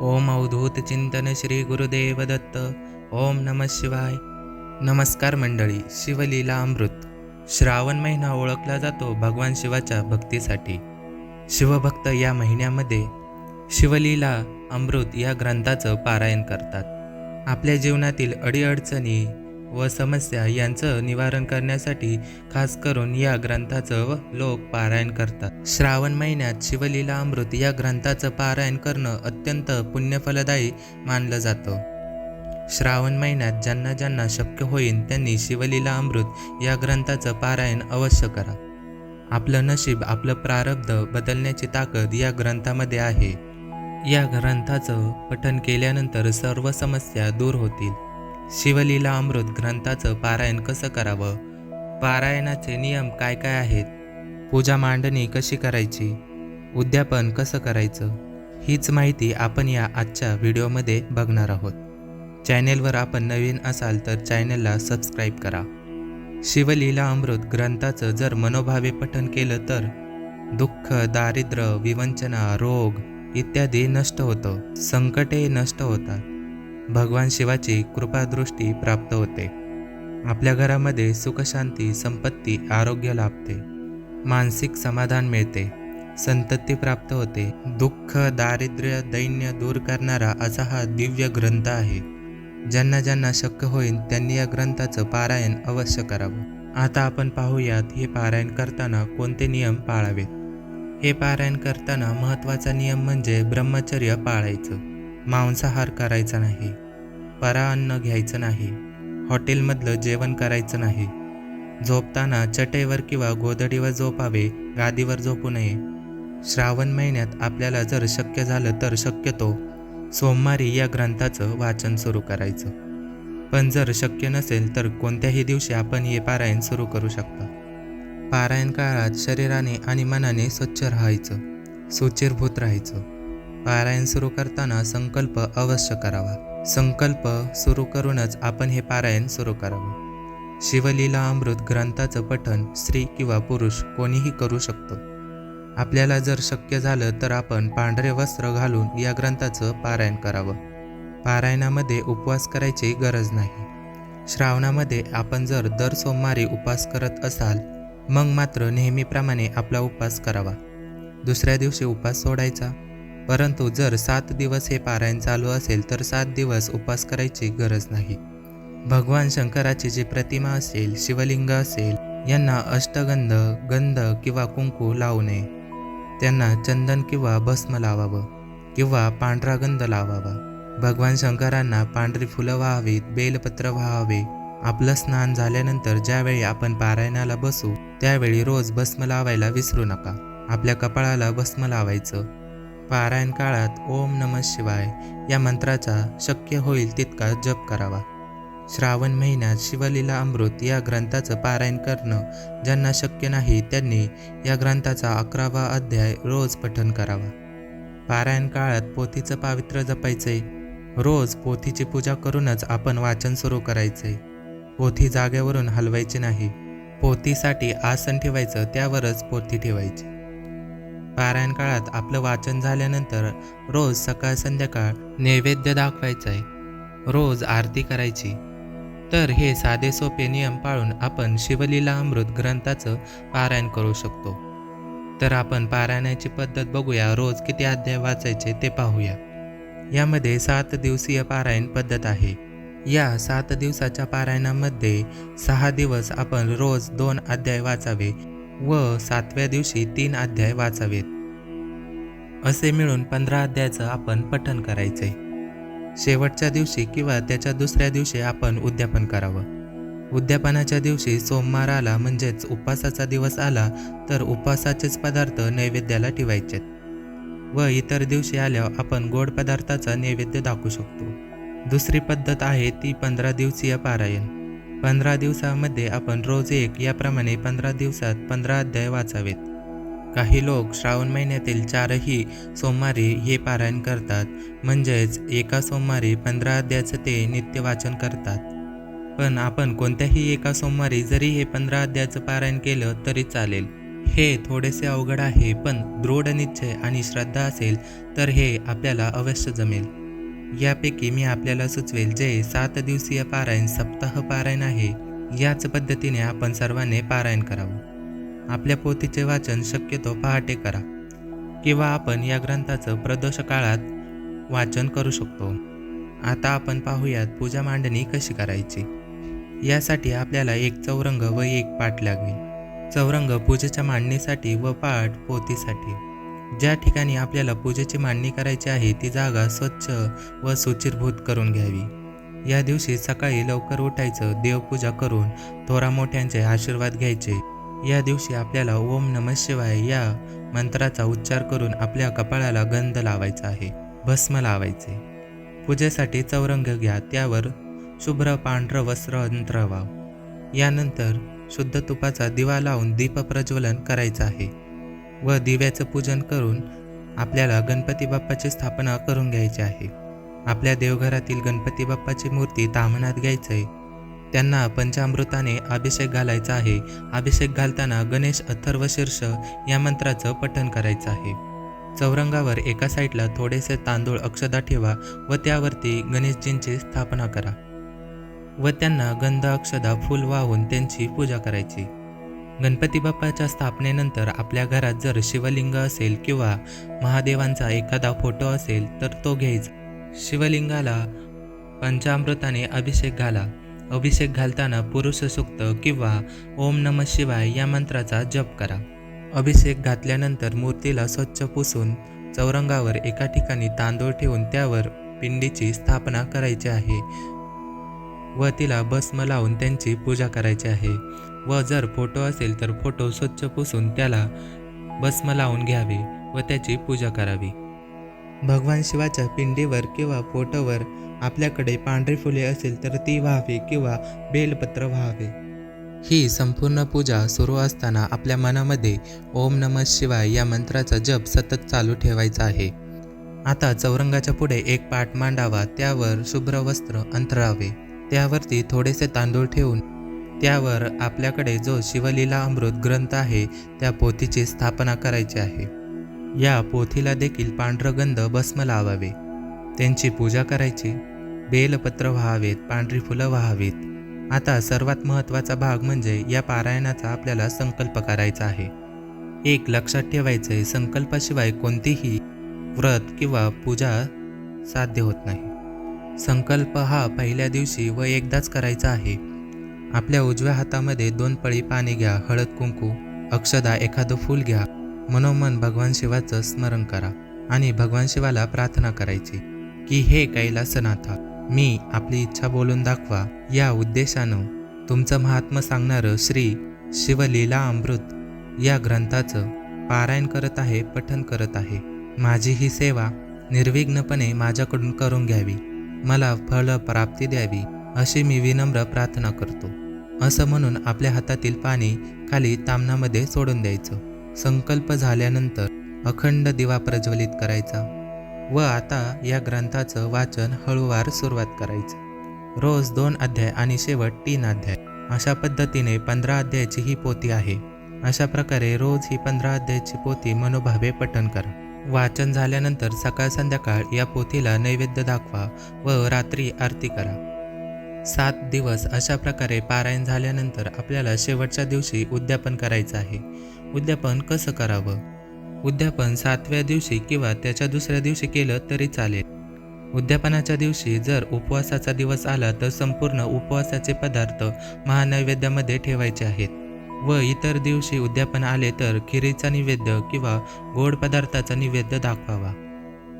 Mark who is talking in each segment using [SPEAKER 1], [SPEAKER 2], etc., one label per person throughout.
[SPEAKER 1] ओम अवधूत चिंतन श्री गुरुदेव दत्त ओम नम शिवाय. नमस्कार मंडळी शिवलीला अमृत. श्रावण महिना ओळखला जातो भगवान शिवाच्या भक्तीसाठी. शिवभक्त या महिन्यामध्ये शिवलीला अमृत या ग्रंथाचं पारायण करतात. आपल्या जीवनातील अडीअडचणी व समस्या यांचं निवारण करण्यासाठी खास करून या ग्रंथाचं लोक पारायण करतात. श्रावण महिन्यात शिवलीला अमृत या ग्रंथाचं पारायण करणं अत्यंत पुण्यफलदायी मानलं जातं. श्रावण महिन्यात ज्यांना ज्यांना शक्य होईल त्यांनी शिवलीला अमृत या ग्रंथाचं पारायण अवश्य करा. आपलं नशीब आपलं प्रारब्ध बदलण्याची ताकद या ग्रंथामध्ये आहे. या ग्रंथाचं पठन केल्यानंतर सर्व समस्या दूर होतील. शिवलीला अमृत ग्रंथाचं पारायण कसं करावं? पारायणाचे नियम काय काय आहेत? पूजा मांडणी कशी करायची? उद्यापन कसं करायचं? हीच माहिती आपण या आजच्या व्हिडिओमध्ये बघणार आहोत. चॅनेलवर आपण नवीन असाल तर चॅनेलला सबस्क्राईब करा. शिवलीला अमृत ग्रंथाचं जर मनोभावे पठन केलं तर दुःख दारिद्र्य विवंचना रोग इत्यादी नष्ट होतं. संकटे नष्ट होतात. भगवान शिवाची कृपादृष्टी प्राप्त होते. आपल्या घरामध्ये सुखशांती संपत्ती आरोग्य लाभते. मानसिक समाधान मिळते. संतती प्राप्त होते. दुःख दारिद्र्य दैन्य दूर करणारा असा हा दिव्य ग्रंथ आहे. ज्यांना ज्यांना शक्य होईल त्यांनी या ग्रंथाचं पारायण अवश्य करावं. आता आपण पाहूयात हे पारायण करताना कोणते नियम पाळावेत? हे पारायण करताना महत्त्वाचा नियम म्हणजे ब्रह्मचर्य पाळायचं. मांसाहार करायचा नाही पराअन्न घ्यायचं नाही हॉटेलमधलं जेवण करायचं नाही. झोपताना चटईवर किंवा गोदडीवर झोपावे गादीवर झोपू नये. श्रावण महिन्यात आपल्याला जर शक्य झालं तर शक्यतो सोमवारी या ग्रंथाचं वाचन सुरू करायचं. पण जर शक्य नसेल तर कोणत्याही दिवशी आपण हे पारायण सुरू करू शकता. पारायण काळात शरीराने आणि मनाने स्वच्छ राहायचं सुचिरभूत राहायचं. पारायण सुरू करताना संकल्प अवश्य करावा. संकल्प सुरू करूनच आपण हे पारायण सुरू करावं. शिवलीला अमृत ग्रंथाचं पठण स्त्री किंवा पुरुष कोणीही करू शकतो. आपल्याला जर शक्य झालं तर आपण पांढरे वस्त्र घालून या ग्रंथाचं पारायण करावं. पारायणामध्ये उपवास करायची गरज नाही. श्रावणामध्ये आपण जर दर सोमवारी उपवास करत असाल मग मात्र नेहमीप्रमाणे आपला उपवास करावा. दुसऱ्या दिवशी उपवास सोडायचा. परंतु जर सात दिवस हे पारायण चालू असेल तर सात दिवस उपास करायची गरज नाही. भगवान शंकराची जी प्रतिमा असेल शिवलिंग असेल यांना अष्टगंध गंध किंवा कुंकू लावू नये. त्यांना चंदन किंवा भस्म लावावं किंवा पांढरा गंध लावावा. भगवान शंकरांना पांढरी फुलं व्हावीत बेलपत्र व्हावे. आपलं स्नान झाल्यानंतर ज्यावेळी आपण पारायणाला बसू त्यावेळी रोज भस्म लावायला विसरू नका. आपल्या कपाळाला भस्म लावायचं. पारायण काळात ओम नम शिवाय या मंत्राचा शक्य होईल तितका जप करावा. श्रावण महिन्यात शिवलीला अमृत या ग्रंथाचं पारायण करणं ज्यांना शक्य नाही त्यांनी या ग्रंथाचा अकरावा अध्याय रोज पठन करावा. पारायण काळात पोथीचं पावित्र्य जपायचंय रोज पोथीची पूजा करूनच आपण वाचन सुरू करायचंय पोथी जागेवरून हलवायची नाही. पोथीसाठी आसन ठेवायचं त्यावरच पोथी ठेवायची. पारायण काळात आपलं वाचन झाल्यानंतर रोज सकाळ संध्याकाळ नैवेद्य दाखवायचं आहे रोज आरती करायची. तर हे साधे सोपे नियम पाळून आपण शिवलीला अमृत ग्रंथाचं पारायण करू शकतो. तर आपण पारायणाची पद्धत बघूया. रोज किती अध्याय वाचायचे ते पाहूया. यामध्ये सात दिवसीय पारायण पद्धत आहे. या सात दिवसाच्या पारायणामध्ये सहा दिवस आपण रोज दोन अध्याय वाचावे. व सातव्या दिवशी तीन अध्याय वाचावेत. असे मिळून पंधरा अध्यायाचं आपण पठन करायचे शेवटच्या दिवशी किंवा त्याच्या दुसऱ्या दिवशी आपण उद्यापन करावं. उद्यापनाच्या दिवशी सोमवार आला म्हणजेच उपवासाचा दिवस आला तर उपवासाचेच पदार्थ नैवेद्याला ठेवायचेत. व इतर दिवशी आल्यावर आपण गोड पदार्थाचा नैवेद्य दाखवू शकतो. दुसरी पद्धत आहे ती पंधरा दिवसीय पारायण. पंधरा दिवसामध्ये आपण रोज एक याप्रमाणे पंधरा दिवसात पंधरा अध्याय वाचावेत. काही लोक श्रावण महिन्यातील चारही सोमवारी हे पारायण करतात म्हणजेच एका सोमवारी पंधरा अध्यायाचं ते नित्य वाचन करतात. पण आपण कोणत्याही एका सोमवारी जरी हे पंधरा अध्यायाचं पारायण केलं तरी चालेल. हे थोडेसे अवघड आहे पण दृढ निश्चय आणि श्रद्धा असेल तर हे आपल्याला अवश्य जमेल. यापैकी मी आपल्याला सुचवेल जे सात दिवसीय पारायण सप्ताह पारायण आहे याच पद्धतीने आपण सर्वांनी पारायण करावं. आपल्या पोथीचे वाचन शक्यतो पहाटे करा किंवा आपण या ग्रंथाचं प्रदोष काळात वाचन करू शकतो. आता आपण पाहूयात पूजा मांडणी कशी करायची. यासाठी आपल्याला एक चौरंग व एक पाठ लागेल. चौरंग पूजेच्या मांडणीसाठी व पाठ पोथीसाठी. ज्या ठिकाणी आपल्याला पूजेची मांडणी करायची आहे ती जागा स्वच्छ व सुचिरभूत करून घ्यावी. या दिवशी सकाळी लवकर उठायचं देवपूजा करून थोरा मोठ्यांचे आशीर्वाद घ्यायचे. या दिवशी आपल्याला ओम नम शिवाय या मंत्राचा उच्चार करून आपल्या कपाळाला गंध लावायचा आहे भस्म लावायचे. पूजेसाठी चौरंग घ्या त्यावर शुभ्र पांढरं वस्त्र अंतरावा. यानंतर शुद्ध तुपाचा दिवा लावून दीप प्रज्वलन करायचं आहे. व दिव्याचं पूजन करून आपल्याला गणपती बाप्पाची स्थापना करून घ्यायची आहे. आपल्या देवघरातील गणपती बाप्पाची मूर्ती तामणात घ्यायचंय. त्यांना पंचामृताने अभिषेक घालायचा आहे. अभिषेक घालताना गणेश अथर्व शीर्ष या मंत्राचं पठण करायचं आहे. चौरंगावर एका साईडला थोडेसे तांदूळ अक्षदा ठेवा व त्यावरती गणेशजींची स्थापना करा. व त्यांना गंध अक्षदा फूल वाहून त्यांची पूजा करायची. गणपती बाप्पाच्या स्थापनेनंतर आपल्या घरात जर शिवलिंग असेल किंवा महादेवांचा एखादा फोटो असेल तर तो घ्यायचा. शिवलिंगाला पंचामृताने अभिषेक घाला. अभिषेक घालताना पुरुषसूक्त किंवा ओम नम शिवाय या मंत्राचा जप करा. अभिषेक घातल्यानंतर मूर्तीला स्वच्छ पुसून चौरंगावर एका ठिकाणी तांदूळ ठेवून त्यावर पिंडीची स्थापना करायची आहे व तिला भस्म लावून त्यांची पूजा करायची आहे. व जर फोटो असेल तर फोटो स्वच्छ पुसून त्याला भस्म लावून घ्यावे व त्याची पूजा करावी. भगवान शिवाच्या पिंडीवर किंवा फोटोवर आपल्याकडे पांढरी फुले असेल तर ती व्हावी किंवा बेलपत्र व्हावे. ही संपूर्ण पूजा सुरू असताना आपल्या मनामध्ये ओम नम शिवाय या मंत्राचा जप सतत चालू ठेवायचा आहे. आता चौरंगाच्या पुढे एक पाट मांडावा त्यावर शुभ्र वस्त्र अंतरावे त्यावरती थोडेसे तांदूळ ठेवून त्यावर आपल्याकडे जो शिवलीला अमृत ग्रंथ आहे त्या पोथीची स्थापना करायची आहे. या पोथीला देखील पांढरगंध भस्म लावावे. त्यांची पूजा करायची. बेलपत्र व्हावेत पांढरी फुलं व्हावीत. आता सर्वात महत्त्वाचा भाग म्हणजे या पारायणाचा आपल्याला संकल्प करायचा आहे. एक लक्षात ठेवायचं संकल्पाशिवाय कोणतीही व्रत किंवा पूजा साध्य होत नाही. संकल्प हा पहिल्या दिवशी व एकदाच करायचा आहे. आपल्या उजव्या हातामध्ये दोन पळी पाणी घ्या हळद कुंकू. अक्षदा एखादं फूल घ्या. मनोमन भगवान शिवाचं स्मरण करा आणि भगवान शिवाला प्रार्थना करायची की हे कैलासनाथा मी आपली इच्छा बोलून दाखवा. या उद्देशानं तुमचं महात्मा सांगणारं श्री शिवलीला अमृत या ग्रंथाचं पारायण करत आहे पठन करत आहे. माझी ही सेवा निर्विघ्नपणे माझ्याकडून करून घ्यावी. मला फळ प्राप्ती द्यावी. अशी मी विनम्र प्रार्थना करतो. असं म्हणून आपल्या हातातील पाणी खाली तामणामध्ये सोडून द्यायचं. संकल्प झाल्यानंतर अखंड दिवा प्रज्वलित करायचा व आता या ग्रंथाचं वाचन हळूवार सुरुवात करायचं. रोज दोन अध्याय आणि शेवट तीन अध्याय. अशा पद्धतीने पंधरा अध्यायाची ही पोती आहे. अशा प्रकारे रोज ही पंधरा अध्यायाची पोती मनोभावे पठण करा. वाचन झाल्यानंतर सकाळ संध्याकाळ या पोथीला नैवेद्य दाखवा व रात्री आरती करा. सात दिवस अशा प्रकारे पारायण झाल्यानंतर आपल्याला शेवटच्या दिवशी उद्यापन करायचं आहे. उद्यापन कसं करावं? उद्यापन सातव्या दिवशी किंवा त्याच्या दुसऱ्या दिवशी केलं तरी चालेल. उद्यापनाच्या दिवशी जर उपवासाचा दिवस आला तर संपूर्ण उपवासाचे पदार्थ महानैवेद्यामध्ये ठेवायचे आहेत. व इतर दिवशी उद्यापन आले तर खिरीचा निवेद्य किंवा गोड पदार्थाचा निवेद्य दाखवावा.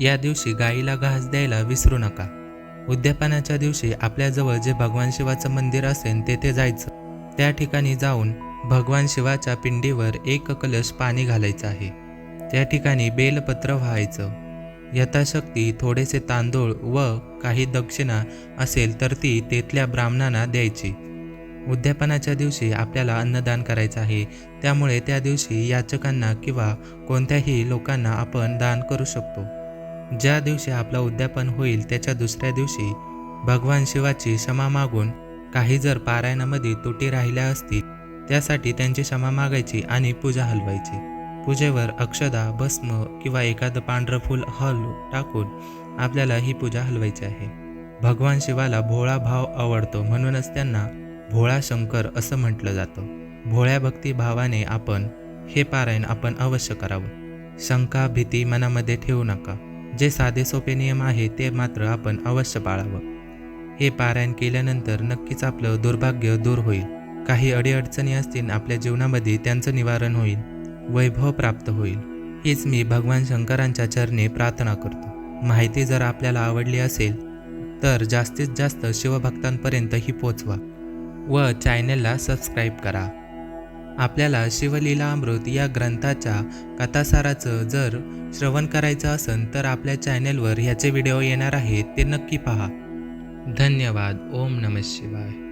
[SPEAKER 1] या दिवशी गाईला घास द्यायला विसरू नका. उद्यापनाच्या दिवशी आपल्याजवळ जे भगवान शिवाचं मंदिर असेल तेथे जायचं. त्या ठिकाणी जाऊन भगवान शिवाच्या पिंडीवर एक कलश पाणी घालायचं आहे. त्या ठिकाणी बेलपत्र व्हायचं. यथाशक्ती थोडेसे तांदूळ व काही दक्षिणा असेल तर ती तेथल्या ब्राह्मणांना द्यायची. उद्यापनाच्या दिवशी आपल्याला अन्नदान करायचं आहे. त्यामुळे त्या दिवशी याचकांना किंवा कोणत्याही लोकांना आपण दान करू शकतो. ज्या दिवशी आपलं उद्यापन होईल त्याच्या दुसऱ्या दिवशी भगवान शिवाची क्षमा मागून काही जर पारायणामध्ये तुटी राहिल्या असतील त्यासाठी त्यांची क्षमा मागायची आणि पूजा हलवायची. पूजेवर अक्षदा भस्म किंवा एखादं पांढरं फूल हल टाकून आपल्याला ही पूजा हलवायची आहे. भगवान शिवाला भोळा भाव आवडतो म्हणूनच त्यांना भोळा शंकर असं म्हटलं जातं. भोळ्या भक्ती भावाने आपण हे पारायण आपण अवश्य करावं. शंका भीती मनामध्ये ठेवू नका. जे साधे सोपे नियम आहे ते मात्र आपण अवश्य पाळावं. हे पारायण केल्यानंतर नक्कीच आपलं दुर्भाग्य दूर होईल. काही अडीअडचणी असतील आपल्या जीवनामध्ये त्यांचं निवारण होईल वैभव प्राप्त होईल. हीच मी भगवान शंकरांच्या चरणी प्रार्थना करतो. माहिती जर आपल्याला आवडली असेल तर जास्तीत जास्त शिवभक्तांपर्यंत ही पोचवा व चॅनेलला सबस्क्राईब करा. आपल्याला शिवलीला अमृत या ग्रंथाच्या कथासाराचं जर श्रवण करायचं असेल तर आपल्या चॅनेलवर ह्याचे व्हिडिओ येणार आहेत ते नक्की पहा. धन्यवाद. ओम नम शिवाय.